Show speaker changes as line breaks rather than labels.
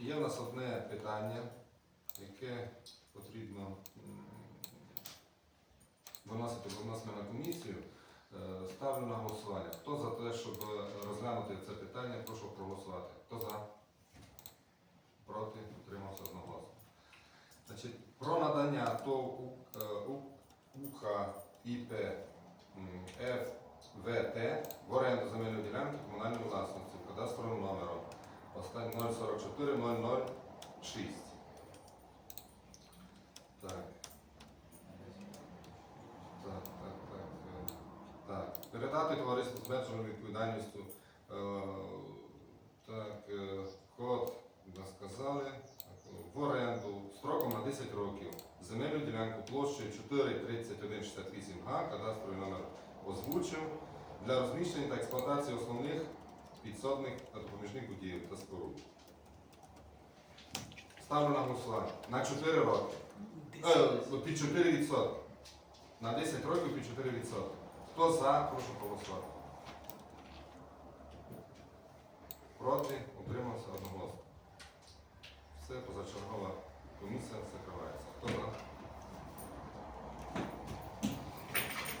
Є в нас одне питання, яке потрібно виносити виносимо на комісію. Е, Ставлю на голосування. Хто за те, щоб розглянути це питання, прошу проголосувати. Хто за? Проти? Утримався одноголосно. Значить, про надання ТОВ У- е, ФВТ в оренду земельної ділянки комунальної власності 044 006. Так. Так, так, так. Так. Передати товариству з обмеженою відповідальністю. е, Так, е, код ми сказали. В оренду строком на 10 років. Земельну ділянку площею 43168 га, кадастровий номер озвучив для розміщення та експлуатації основних підсобних та допоміжних будівель та споруд. Ставлю на голосування. На 4 роки. Е, під 4 відсотки. На 10 років під 4 відсотки. Хто за, прошу голосувати. Проти, утримався одноголосно. Все, позачергова комісія за?